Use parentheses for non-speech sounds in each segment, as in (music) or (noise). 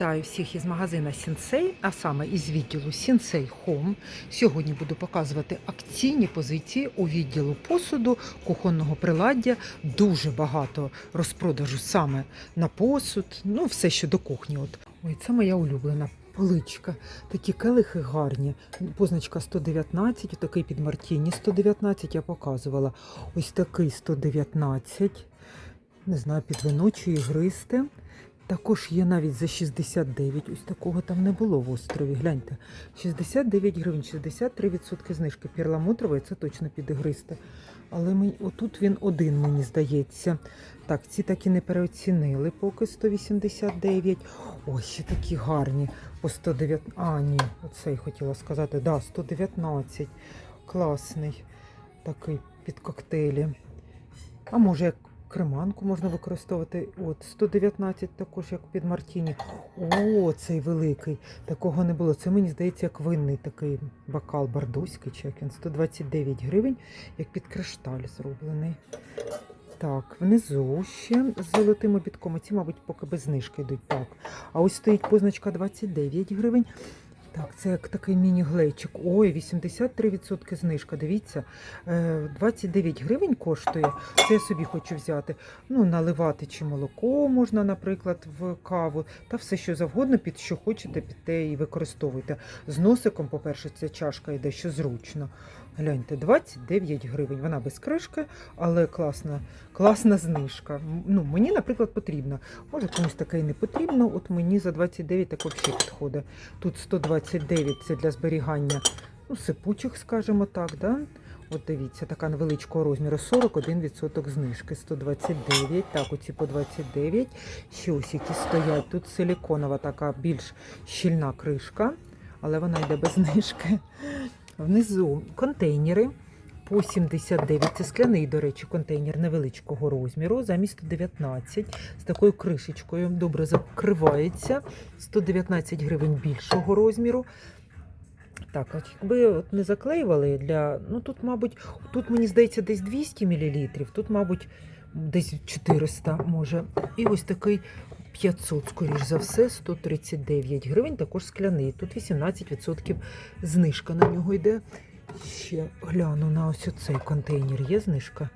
Вітаю всіх із магазина Сінсей, а саме із відділу Сінсей Home. Сьогодні буду показувати акційні позиції у відділу посуду, кухонного приладдя. Дуже багато розпродажу саме на посуд, ну все, що до кухні. От. Ой, це моя улюблена поличка. Такі келихи гарні. Позначка 119, такий під Мартіні 119 я показувала. Ось такий 119. Не знаю, під вино чи ігристе. Також є навіть за 69. Ось такого там не було в острові. Гляньте. 69 гривень, 63% знижки. Перламутровий це точно підігристе. Але мені, отут він один, мені здається. Так, ці так і не переоцінили, поки 189. Ось ще такі гарні. По 109. А, ні, оцей хотіла сказати. Да, 119. Класний. Такий під коктейлі. А може, як креманку можна використовувати. От 119 також, як під Мартіні. О, цей великий. Такого не було. Це мені здається, як винний такий бокал бардуський, чи як він 129 гривень, як під кришталь зроблений. Так, внизу ще з золотим обідком. Ці, мабуть, поки без знижки йдуть. Так. А ось стоїть позначка 29 гривень. Так, це як такий міні-глейчик. Ой, 83% знижка. Дивіться, Е, 29 гривень коштує. Це я собі хочу взяти. Ну, наливати чи молоко можна, наприклад, в каву, та все, що завгодно, під що хочете, під те і використовуйте. З носиком, по-перше, ця чашка йде, що зручно. Гляньте, 29 гривень. Вона без кришки, але класна, класна знижка. Ну, мені, наприклад, потрібно. Може, комусь таке і не потрібно. От мені за 29 так взагалі підходить. Тут 129 це для зберігання ну, сипучих, скажімо так. Да? От дивіться, така невеличкого розміру 41% знижки, 129, так, оці по 29. Ще ось які стоять. Тут силіконова така більш щільна кришка, але вона йде без знижки. Внизу контейнери по 79. Це скляний, до речі, контейнер невеличкого розміру, замість 119 з такою кришечкою. Добре закривається. 119 гривень більшого розміру. Так, якби от не заклеювали для. Ну тут, мабуть, тут мені здається десь 200 мл, тут, мабуть, десь 400 може. І ось такий 500, скоріш за все, 139 гривень, також скляний. Тут 18% знижка на нього йде. Ще гляну на ось цей контейнер. Є знижка.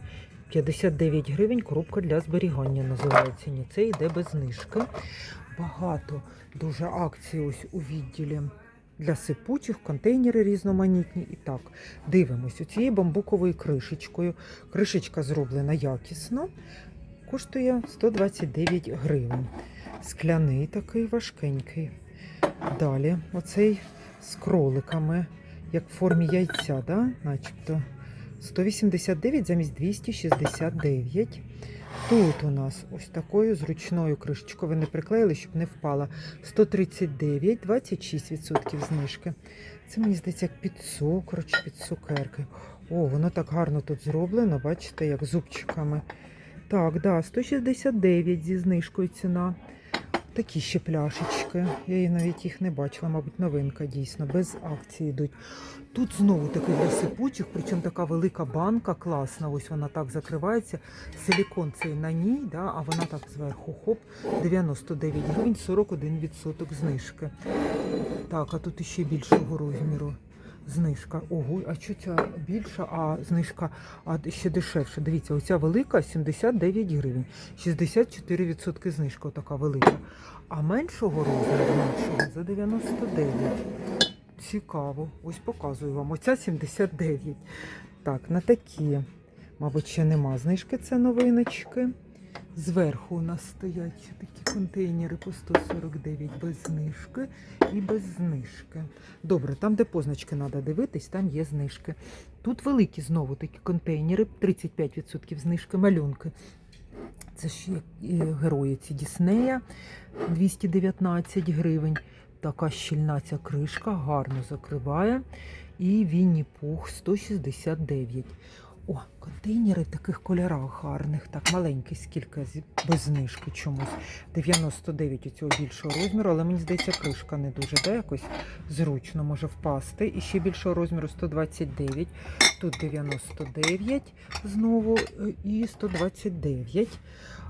59 гривень, коробка для зберігання називається. Ні, це йде без знижки. Багато дуже акцій ось у відділі для сипучих, контейнери різноманітні. І так, дивимось, у цією бамбуковою кришечкою. Кришечка зроблена якісно, коштує 129 гривень. Скляний такий важкенький. Далі, оцей з кроликами, як в формі яйця, да? начебто. 189 замість 269. Тут у нас ось такою зручною кришечкою. Ви не приклеїли, щоб не впала. 139, 26% знижки. Це мені здається, як під цукор чи під цукерки. О, воно так гарно тут зроблено, бачите, як зубчиками. Так, да, 169 зі знижкою ціна. Такі ще пляшечки. Я її навіть їх не бачила, мабуть, новинка дійсно, без акції йдуть. Тут знову таки для сипучих, причому така велика банка, класна. Ось вона так закривається. Силікон цей на ній, да, а вона так зверху. Хоп, 99 гривень, 41% знижки. Так, а тут іще більшого розміру. Знижка. Ого, а що ця більша, а знижка а ще дешевше. Дивіться, оця велика 79 гривень. 64% знижка така велика. А меншого розміру меншого за 99. Цікаво. Ось показую вам. Оця 79. Так, на такі. Мабуть, ще нема знижки, це новиночки. Зверху у нас стоять такі контейнери по 149 без знижки і без знижки. Добре, там, де позначки треба дивитись, там є знижки. Тут великі знову такі контейнери, 35% знижки, малюнки. Це ж е, герої ці Діснея 219 гривень. Така щільна ця кришка, гарно закриває. І Вінні Пух 169. О, контейнери в таких кольорах гарних, так маленький, скільки без знижки чомусь. 99 у цього більшого розміру, але мені здається, кришка не дуже да, якось зручно може впасти. І ще більшого розміру 129. Тут 99 знову е, і 129.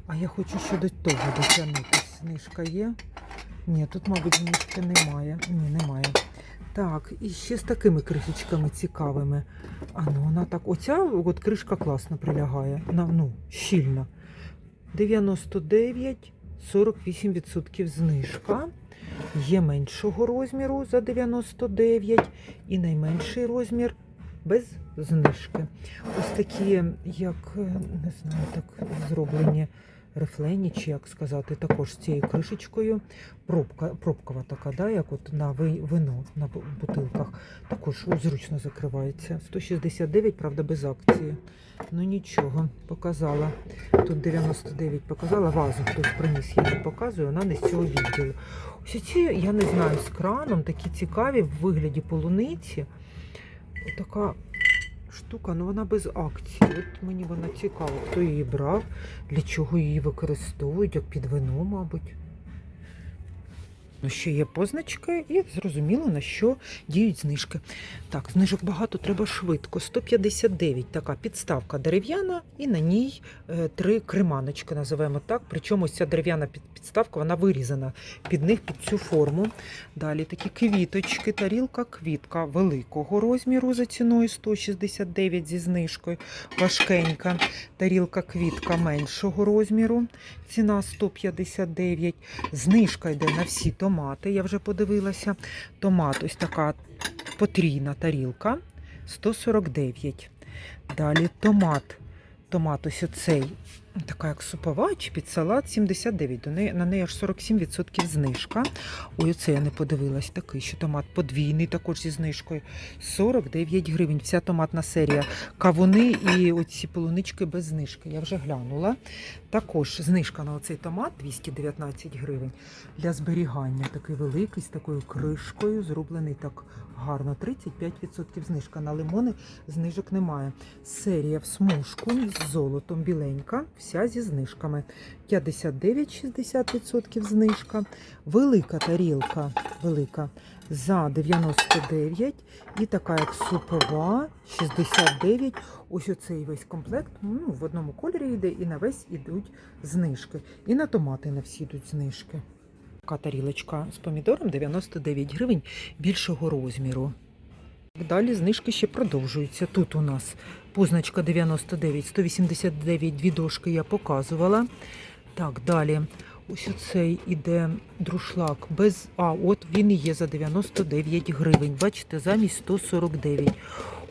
А я хочу ще до того дотягнутися. Знижка є. Ні, тут, мабуть, знижки немає. Ні, немає. Так, і ще з такими кришечками цікавими. А ну вона так. Оця от кришка класно прилягає. На, ну, щільно. 99, 48% знижка. Є меншого розміру за 99 і найменший розмір без знижки. Ось такі, як е, не знаю, так зроблені рифлені, чи як сказати, також з цією кришечкою. Пробка, пробкова така, да, як от на вино на бутилках. Також зручно закривається. 169, правда, без акції. Ну нічого, показала. Тут 99 показала, вазу хтось приніс, я не показую, вона не з цього відділу. Ось ці, я не знаю, з краном такі цікаві в вигляді полуниці. Така штука, ну вона без акції. От мені вона цікава, хто її брав, для чого її використовують, як під вино, мабуть. Ну, ще є позначки і зрозуміло, на що діють знижки. Так, знижок багато, треба швидко. 159 така підставка дерев'яна, і на ній е, три креманочки, називаємо так. Причому ця дерев'яна підставка вона вирізана під них під цю форму. Далі такі квіточки, тарілка, квітка великого розміру за ціною 169 зі знижкою. Важкенька тарілка, квітка меншого розміру. Ціна 159. Знижка йде на всі томати. Я вже подивилася. Томат, ось така потрійна тарілка 149. Далі томат. Томат ось оцей, така як супова чи під салат 79. До неї, на неї аж 47% знижка. Ой, оце я не подивилась. Такий, що томат подвійний, також зі знижкою. 49 гривень. Вся томатна серія. Кавуни і оці полунички без знижки. Я вже глянула. Також знижка на оцей томат 219 гривень. Для зберігання такий великий, з такою кришкою, зроблений так гарно. 35% знижка. На лимони знижок немає. Серія в смужку з золотом біленька, вся зі знижками. 59-60% знижка. Велика тарілка, велика за 99 і така як супова 69. Ось оцей весь комплект ну, в одному кольорі йде і на весь ідуть знижки. І на томати на всі йдуть знижки. Така тарілочка з помідором 99 гривень більшого розміру. Далі знижки ще продовжуються. Тут у нас позначка 99, 189 дві дошки я показувала. Так, далі. Ось оцей іде друшлак без. А, от він є за 99 гривень. Бачите, замість 149.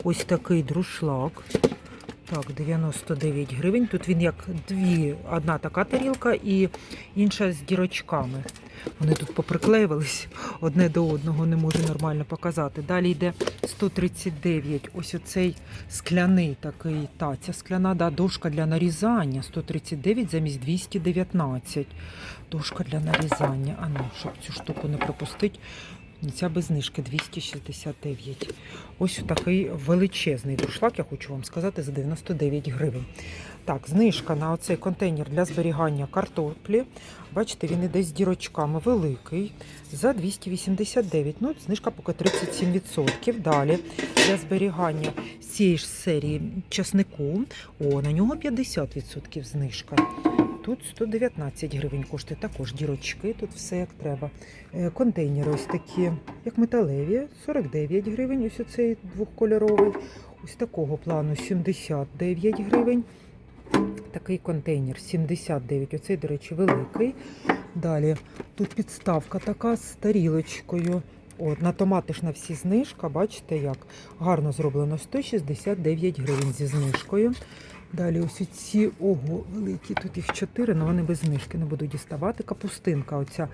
Ось такий друшлак. Так, 99 гривень. Тут він як дві, одна така тарілка і інша з дірочками. Вони тут поприклеювались одне до одного, не можу нормально показати. Далі йде 139. Ось оцей скляний такий таця скляна, да, дошка для нарізання. 139 замість 219. Дошка для нарізання. А ну, щоб цю штуку не пропустити. Ця без знижки 269. Ось такий величезний дуршлаг, я хочу вам сказати, за 99 гривень. Так, знижка на оцей контейнер для зберігання картоплі. Бачите, він іде з дірочками великий за 289. Ну, знижка поки 37%. Далі для зберігання цієї ж серії часнику. О, на нього 50% знижка. Тут 119 гривень коштує також дірочки, тут все як треба. Е, Контейнери ось такі, як металеві, 49 гривень, ось оцей двохкольоровий. Ось такого плану 79 гривень. Такий контейнер 79. Оцей, до речі, великий. Далі тут підставка така з тарілочкою. От, на томати ж на всі знижка, бачите як? Гарно зроблено 169 гривень зі знижкою. Далі ось ці ого, великі, тут їх 4, але вони без знижки не буду діставати. Капустинка оця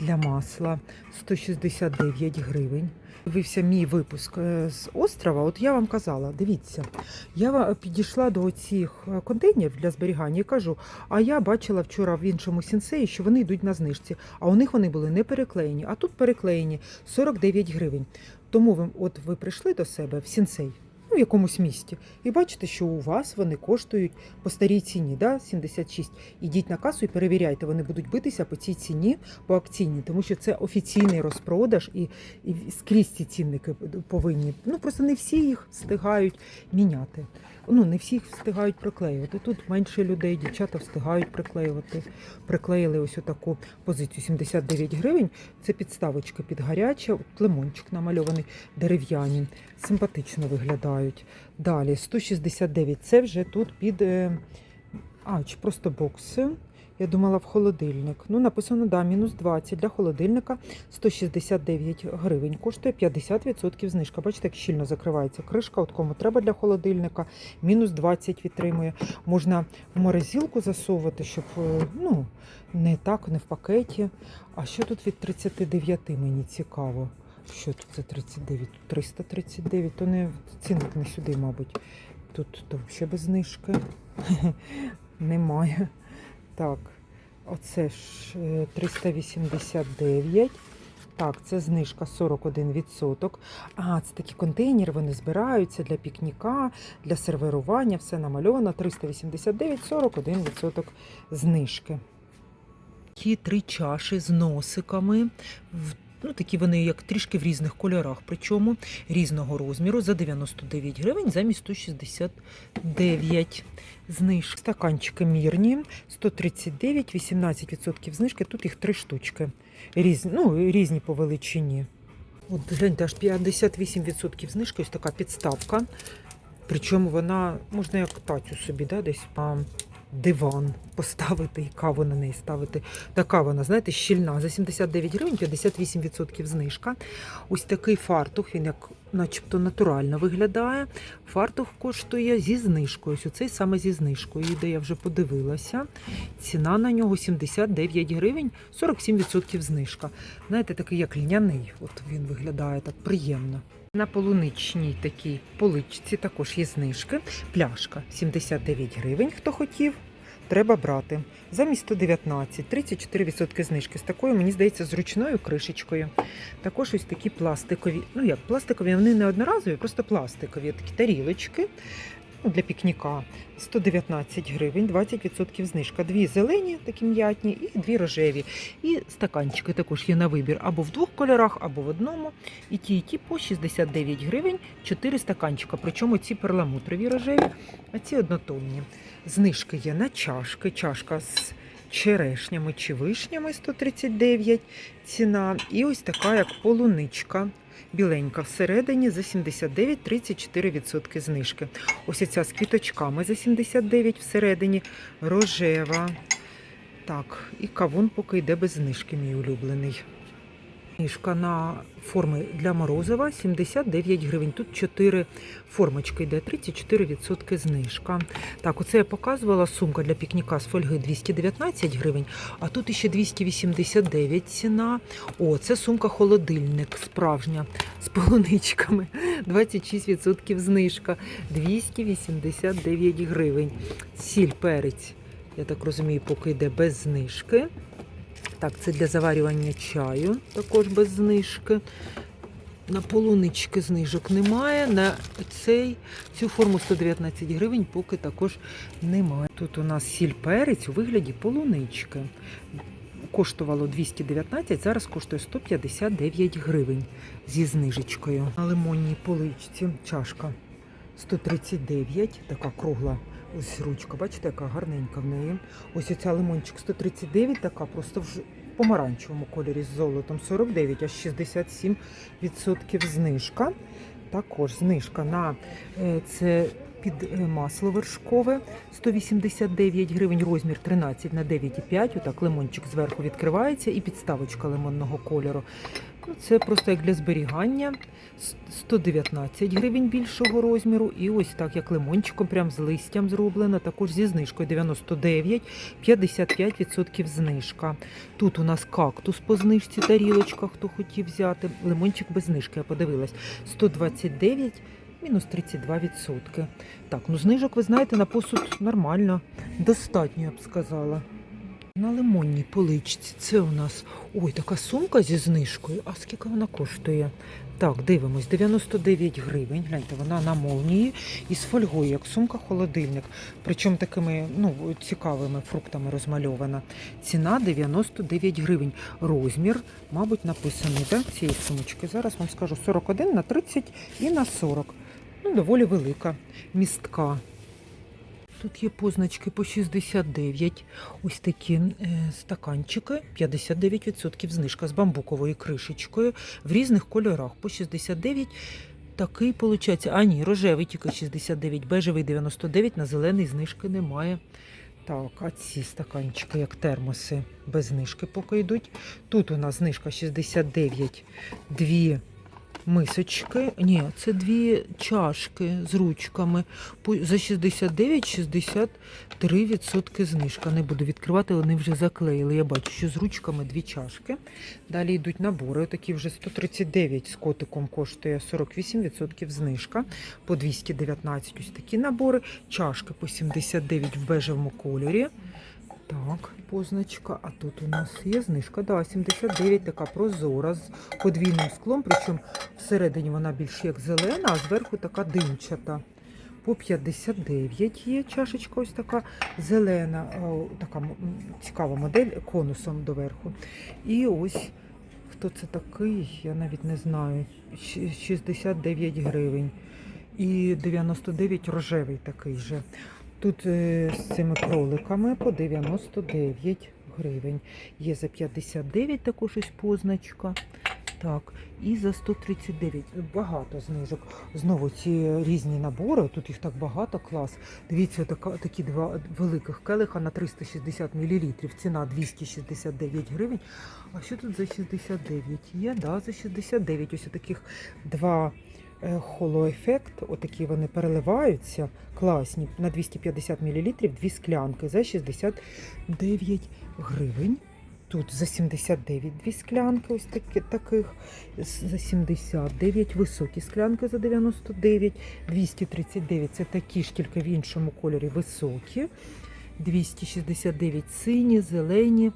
для масла 169 гривень. Дивився мій випуск е, з острова. От я вам казала, дивіться, я підійшла до цих контейнерів для зберігання і кажу, а я бачила вчора в іншому сінсеї, що вони йдуть на знижці, а у них вони були не переклеєні, а тут переклеєні 49 гривень. Тому ви, от ви прийшли до себе в сінсей. В якомусь місті, і бачите, що у вас вони коштують по старій ціні, да, 76. Ідіть на касу і перевіряйте, вони будуть битися по цій ціні, по акційній, тому що це офіційний розпродаж і, і скрізь ці цінники повинні. Ну просто не всі їх встигають міняти. Ну, не всіх встигають приклеювати. Тут менше людей, дівчата встигають приклеювати. Приклеїли ось таку позицію 79 гривень. Це підставочка під гаряче, от лимончик намальований, дерев'яні. Симпатично виглядають. Далі 169. Це вже тут під. е, А, чи просто бокси. Я думала в холодильник. Ну, написано, да, мінус 20 для холодильника 169 гривень. Коштує 50% знижка. Бачите, як щільно закривається кришка. От кому треба для холодильника. Мінус 20 відтримує. Можна в морозилку засовувати, щоб е, ну, не так, не в пакеті. А що тут від 39 мені цікаво. Що тут за 39? 339, то не цінник не сюди, мабуть. Тут то ще без знижки. (laughs) Немає. Так, оце ж е, 389. Так, це знижка 41%. А, це такі контейнери, вони збираються для пікніка, для серверування, все намальовано. 389, 41% знижки. Такі три чаші з носиками. Ну, такі вони як трішки в різних кольорах, причому різного розміру за 99 гривень замість 169 знижки. Стаканчики мірні 139, 18% знижки. Тут їх три штучки. Різні, ну, різні по величині. От гляньте, аж 58% знижки, ось така підставка. Причому вона можна як тацю собі, да, десь диван поставити і каву на неї ставити. Така вона, знаєте, щільна. За 79 гривень 58% знижка. Ось такий фартух, він як начебто натурально виглядає. Фартух коштує зі знижкою. Ось оцей саме зі знижкою. Де я вже подивилася. Ціна на нього 79 гривень, 47% знижка. Знаєте, такий як льняний. От він виглядає так приємно. На полуничній такій поличці також є знижки. Пляшка 79 гривень, хто хотів. Треба брати. Замість 119, 34% знижки. З такою, мені здається, зручною кришечкою. Також ось такі пластикові, ну як пластикові, вони не одноразові, просто пластикові такі тарілочки для пікніка. 119 гривень, 20% знижка. Дві зелені, такі м'ятні, і дві рожеві. І стаканчики також є на вибір або в двох кольорах, або в одному. І ті, і ті по 69 гривень, 4 стаканчика. Причому ці перламутрові рожеві, а ці однотонні. Знижки є на чашки. Чашка з черешнями чи вишнями 139 ціна. І ось така, як полуничка. Біленька всередині за 79 34% знижки. Ось ця з квіточками за 79 всередині рожева. Так, і кавун поки йде без знижки, мій улюблений. Знижка на форми для морозива 79 гривень. Тут 4 формочки йде, 34% знижка. Так, оце я показувала сумка для пікніка з фольги 219 гривень, а тут іще 289 ціна. О, це сумка холодильник справжня з полуничками. 26% знижка. 289 гривень. Сіль перець, я так розумію, поки йде без знижки. Так, це для заварювання чаю, також без знижки. На полунички знижок немає. На цей, цю форму 119 гривень поки також немає. Тут у нас сіль перець у вигляді полунички. Коштувало 219, зараз коштує 159 гривень зі знижечкою. На лимонній поличці чашка 139, така кругла. Ось ручка, бачите, яка гарненька в неї. Ось оця лимончик 139, така просто в помаранчевому кольорі з золотом 49, аж 67% знижка. Також знижка на е, це під е, масло вершкове 189 гривень, розмір 13 на 9,5. Отак лимончик зверху відкривається і підставочка лимонного кольору. Це просто як для зберігання. 119 гривень більшого розміру. І ось так, як лимончиком, прям з листям зроблено. Також зі знижкою 99, 55% знижка. Тут у нас кактус по знижці, тарілочка, хто хотів взяти. Лимончик без знижки, я подивилась. 129, мінус 32%. Так, ну знижок, ви знаєте, на посуд нормально. Достатньо, я б сказала. На лимонній поличці це у нас ой, така сумка зі знижкою. А скільки вона коштує? Так, дивимось, 99 гривень. Гляньте, вона на молнії із фольгою, як сумка холодильник. Причому такими ну, цікавими фруктами розмальована. Ціна 99 гривень. Розмір, мабуть, написаний да, цієї сумочки. Зараз вам скажу 41 на 30 і на 40. Ну, доволі велика, містка. Тут є позначки по 69. Ось такі е, стаканчики, 59% знижка з бамбуковою кришечкою в різних кольорах. По 69 такий виходить. А ні, рожевий тільки 69, бежевий 99, на зелений знижки немає. Так, а ці стаканчики, як термоси, без знижки поки йдуть. Тут у нас знижка 69, дві мисочки. Ні, це дві чашки з ручками. За 69 63% знижка. Не буду відкривати, вони вже заклеїли. Я бачу, що з ручками дві чашки. Далі йдуть набори. Такі вже 139 з котиком коштує 48% знижка. По 219 ось такі набори. Чашки по 79 в бежевому кольорі. Так, позначка. А тут у нас є знижка. Да, 79 така прозора з подвійним склом. Причому всередині вона більш як зелена, а зверху така димчата. По 59 є чашечка ось така зелена, о, така цікава модель конусом доверху. І ось хто це такий, я навіть не знаю. 69 гривень. І 99 рожевий такий же. Тут е, з цими кроликами по 99 гривень. Є за 59 також ось позначка. Так, і за 139. Багато знижок. Знову ці різні набори, тут їх так багато, клас. Дивіться, така, такі два великих келиха на 360 мл. Ціна 269 гривень. А що тут за 69? Є, да, за 69. Ось таких два холоефект. Отакі вони переливаються. Класні. На 250 мл дві склянки за 69 гривень. Тут за 79 дві склянки, ось такі, таких, за 79, високі склянки за 99, 239 це такі ж, тільки в іншому кольорі високі, 269 сині, зелені.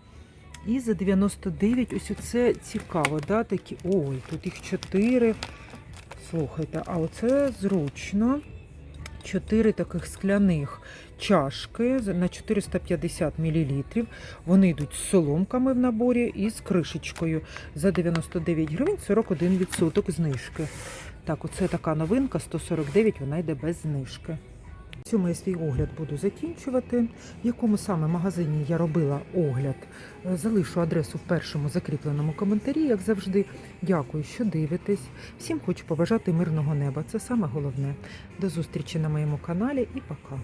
І за 99, ось оце цікаво, да, такі, ой, тут їх 4. Слухайте, а оце зручно. Чотири таких скляних чашки на 450 мл. Вони йдуть з соломками в наборі і з кришечкою. За 99 гривень 41% знижки. Так, оце така новинка 149, вона йде без знижки. Цьому я свій огляд буду закінчувати. В якому саме магазині я робила огляд, е, залишу адресу в першому закріпленому коментарі, як завжди. Дякую, що дивитесь. Всім хочу побажати мирного неба. Це саме головне. До зустрічі на моєму каналі і пока.